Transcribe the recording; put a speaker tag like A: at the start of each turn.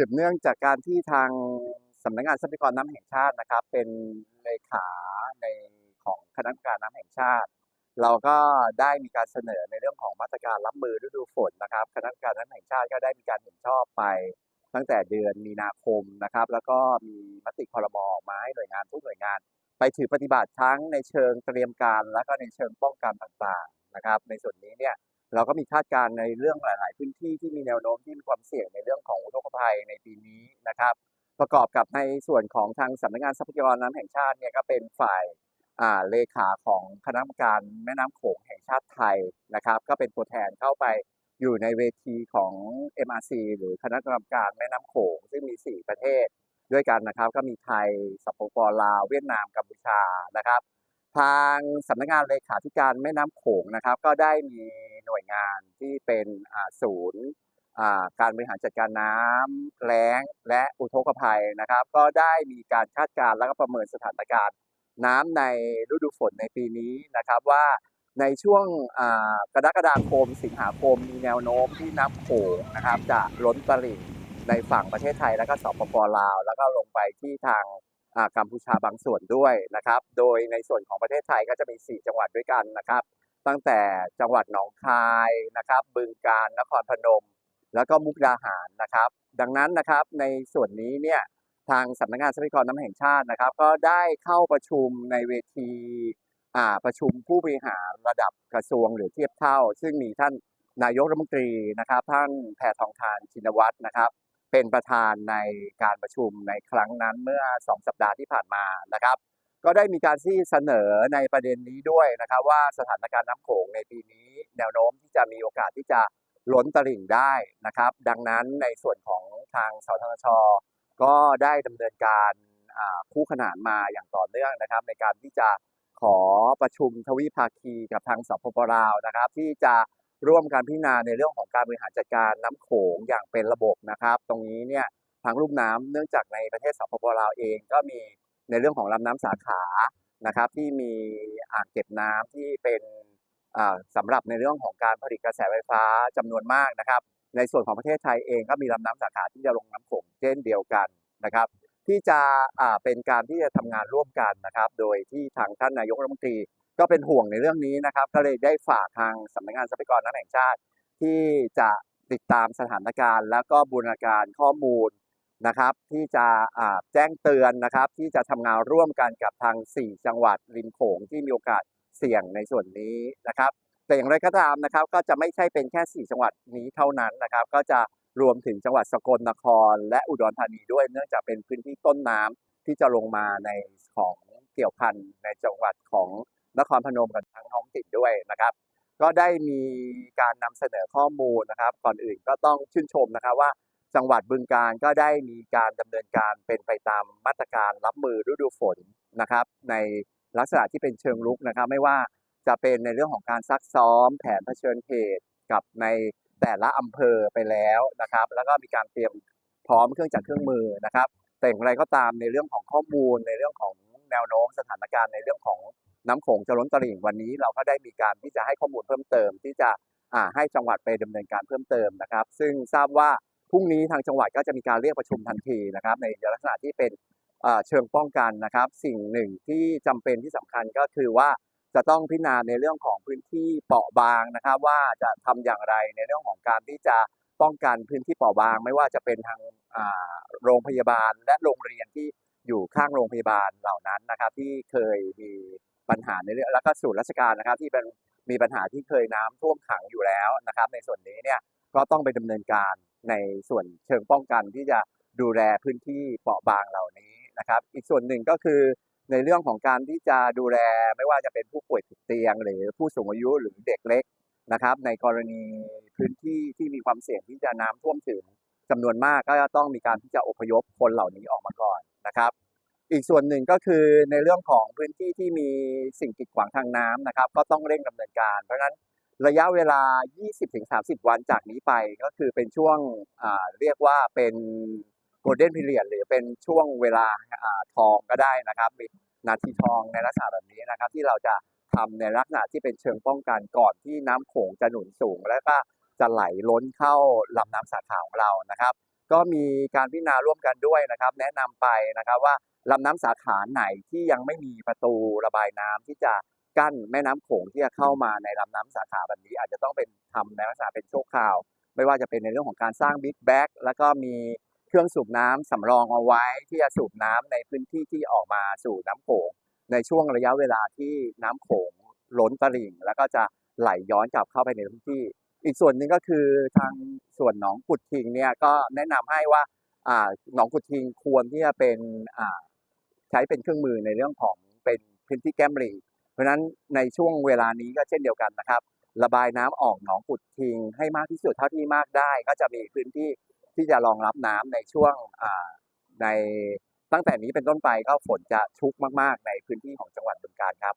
A: สืบเนื่องจากการที่ทางสำนักงานทรัพยากรน้ำแห่งชาตินะครับ เป็นเลขาในของคณะกรรมการน้ำแห่งชาติ เราก็ได้มีการเสนอในเรื่องของมาตรการรับมือฤดูฝนนะครับ คณะกรรมการน้ำแห่งชาติก็ได้มีการเห็นชอบไปตั้งแต่เดือนมีนาคมนะครับ แล้วก็มีมติคอรมอออกมาให้หน่วยงานทุกหน่วยงาน ไปถือปฏิบัติทั้งในเชิงเตรียมการ แล้วก็ในเชิงป้องกันต่างๆนะครับ ในส่วนนี้เนี่ย เราก็มีคาดการณ์ในเรื่องหลาย ๆ พื้นที่ที่มีแนวโน้มที่มีความเสี่ยงในเรื่องของอุทกภัยในปีนี้นะครับ ประกอบกับในส่วนของทางสำนักงานทรัพยากรน้ำแห่งชาติเนี่ยก็เป็นฝ่ายเลขาของคณะกรรมการแม่น้ำโขงแห่งชาติไทยนะครับ ก็เป็นตัวแทนเข้าไปอยู่ในเวทีของ MRC หรือคณะกรรมการแม่น้ำโขงซึ่งมี 4 ประเทศด้วยกันนะครับ ก็มีไทยสปปลาวเวียดนามกัมพูชานะครับ ทางสำนักงานเลขาธิการแม่น้ำโขงนะครับ ก็ได้มี วยงานที่เป็นศูนย์การบริหารจัดการน้ำแล้งและอุทกภัยนะครับ ก็ได้มีการคาดการณ์และก็ประเมินสถานการณ์ น้ำในฤดูฝนในปีนี้นะครับว่าในช่วงกรกฎาคมสิงหาคมมีแนวโน้มที่น้ำโขงนะครับ จะล้นตลิ่งในฝั่งประเทศไทยแล้วก็สปปลาว แล้วก็ลงไปที่ทางกัมพูชาบางส่วนด้วยนะครับ โดยในส่วนของประเทศไทยก็จะมี 4 จังหวัดด้วยกันนะครับ ตั้งแต่จังหวัดหนองคายนะครับบึงกาฬนครพนม แล้วก็มุกดาหารนะครับ ดังนั้นนะครับในส่วนนี้เนี่ยทางสำนักงานทรัพยากรน้ำแห่งชาตินะครับ ก็ได้เข้าประชุมในเวทีประชุมผู้บริหารระดับกระทรวงหรือเทียบเท่า ซึ่งมีท่านนายกรัฐมนตรีนะครับ ท่านแพทองทานชินวัตรนะครับ เป็นประธานในการประชุมในครั้งนั้นเมื่อ 2 สัปดาห์ที่ผ่านมานะครับ ก็ได้มีการที่เสนอในประเด็นนี้ด้วยนะครับว่าสถานการณ์น้ำโขงในปีนี้แนวโน้มที่จะมีโอกาสที่จะล้นตลิ่งได้นะครับ ดังนั้นในส่วนของทางสทช ก็ได้ดำเนินการคู่ขนานมาอย่างต่อเนื่องนะครับ ในการที่จะขอประชุมทวิภาคีกับทางสปปลาวนะครับ ที่จะร่วมการพิจารณาในเรื่องของการบริหารจัดการน้ำโขงอย่างเป็นระบบนะครับ ตรงนี้เนี่ยทางลุ่มน้ำเนื่องจากในประเทศสปปลาวเองก็มี ในเรื่องของลำน้ำสาขานะครับ ที่มีอ่างเก็บน้ำที่เป็นอ่าสำหรับในเรื่องของการผลิตกระแสไฟฟ้าจำนวนมากนะครับ ในส่วนของประเทศไทยเองก็มีลำน้ำสาขาที่จะลงน้ำโขงเช่นเดียวกันนะครับ ที่จะเป็นการที่จะทำงานร่วมกันนะครับ โดยที่ทางท่านนายกรัฐมนตรีก็เป็นห่วงในเรื่องนี้นะครับ ก็เลยได้ฝากทางสำนักงานทรัพยากรน้ำแห่งชาติ ที่จะติดตามสถานการณ์ แล้วก็บูรณาการข้อมูล นะครับที่จะแจ้งเตือนนะครับ ที่จะทำงานร่วมกันกับทาง 4 จังหวัดริมโขงที่มีโอกาสเสี่ยงในส่วนนี้นะครับ แต่อย่างไรก็ตามนะครับ ก็จะไม่ใช่เป็นแค่ 4 จังหวัดนี้เท่านั้นนะครับ ก็จะรวมถึงจังหวัดสกลนคร และอุดรธานีด้วยเนื่องจากเป็นพื้นที่ต้นน้ำที่จะลงมาในของเกี่ยวพันในจังหวัดของนครพนมกับทางท้องถิ่นด้วยนะครับ ก็ได้มีการนำเสนอข้อมูลนะครับ ก่อนอื่นก็ต้องชื่นชมนะครับว่า จังหวัดบึงกาฬก็ได้มีการดำเนินการเป็นไปตามมาตรการรับมือฤดูฝนนะครับ ในลักษณะที่เป็นเชิงรุกนะครับ ไม่ว่าจะเป็นในเรื่องของการซักซ้อม แผนเผชิญเหตุกับในแต่ละอำเภอไปแล้วนะครับ แล้วก็มีการเตรียมพร้อมเครื่องจักรเครื่องมือนะครับ แต่อย่างไรก็ตามในเรื่องของข้อมูลในเรื่องของแนวโน้มสถานการณ์ในเรื่องของน้ำโขงจะล้นตลิ่งวันนี้ เราก็ได้มีการที่จะให้ข้อมูลเพิ่มเติม ที่จะให้จังหวัดไปดำเนินการเพิ่มเติมนะครับ ซึ่งทราบว่า พรุ่งนี้ทางจังหวัดก็จะมีการเรียกประชุมทันทีนะครับ ในลักษณะที่เป็นเชิงป้องกันนะครับ สิ่งหนึ่งที่จำเป็นที่สำคัญก็คือว่าจะต้องพิจารณาในเรื่องของพื้นที่เปราะบางนะครับ ว่าจะทำอย่างไรในเรื่องของการที่จะป้องกันพื้นที่เปราะบาง ไม่ว่าจะเป็นทางาโรงพยาบาลและโรงเรียนที่อยู่ข้างโรงพยาบาลเหล่านั้นนะครับ ที่เคยมีปัญหาในเรื่องแล้วก็ศูนราชการนะครับ ที่เป็นมีปัญหาที่เคยน้ำท่วมขังอยู่แล้วนะครับ ในส่วนนี้เนี่ยก็ต้องไปดำเนินการ ในส่วนเชิงป้องกันที่จะดูแลพื้นที่เปราะบางเหล่านี้นะครับ อีกส่วนหนึ่งก็คือในเรื่องของการที่จะดูแลไม่ว่าจะเป็นผู้ป่วยติดเตียง หรือผู้สูงอายุหรือเด็กเล็กนะครับ ในกรณีพื้นที่ที่มีความเสี่ยงที่จะน้ำท่วมถึงจำนวนมากก็จะต้องมีการที่จะอพยพคนเหล่านี้ออกมาก่อนนะครับ อีกส่วนหนึ่งก็คือในเรื่องของพื้นที่ที่มีสิ่งกีดขวางทางน้ำนะครับ ก็ต้องเร่งดำเนินการ เพราะฉะนั้น ระยะเวลา 20-30 วันจากนี้ไปก็คือเป็นช่วงเรียกว่าเป็นโกลเด้นพีเรียดหรือเป็นช่วงเวลาอทองก็ได้นะครับนาทีทองในลักษณะแบบนี้นะครับ ที่เราจะทำในลักษณะที่เป็นเชิงป้องกันก่อนที่น้ำโขงจะหนุนสูง แล้วก็จะไหลล้นเข้าลำน้ำสาขาของเรานะครับ ก็มีการพิจารณาร่วมกันด้วยนะครับ แนะนำไปนะครับว่าลำน้ำสาขาไหนที่ยังไม่มีประตูระบายน้ำที่จะ กั้นแม่น้ำโขงที่จะเข้ามาในลำน้ำสาขาแบบนี้ อาจจะต้องเป็นทำในลักษณะเป็นชั่วคราว ไม่ว่าจะเป็นในเรื่องของการสร้างบิ๊กแบ็กแล้วก็มีเครื่องสูบน้ำสำรองเอาไว้ที่จะสูบน้ำในพื้นที่ที่ออกมาสู่น้ำโขงในช่วงระยะเวลาที่น้ำโขงล้นตลิ่ง แล้วก็จะไหลย้อนกลับเข้าไปในพื้นที่ อีกส่วนหนึ่งก็คือทางส่วนหนองกุดทิงเนี่ยก็แนะนำให้ว่าหนองกุดทิงควรที่จะเป็นใช้เป็นเครื่องมือในเรื่องของเป็นพื้นที่แก้มลิง ราะฉะนั้นในช่วงเวลานี้ก็เช่นเดียวกันนะครับ ระบายน้ำออกหนองกุดทิง ให้มากที่สุดเท่าที่มากได้ ก็จะมีพื้นที่ที่จะรองรับน้ำในช่วงในตั้งแต่นี้เป็นต้นไปก็ฝนจะชุกมาก ๆ ในพื้นที่ของจังหวัดบึงกาฬครับ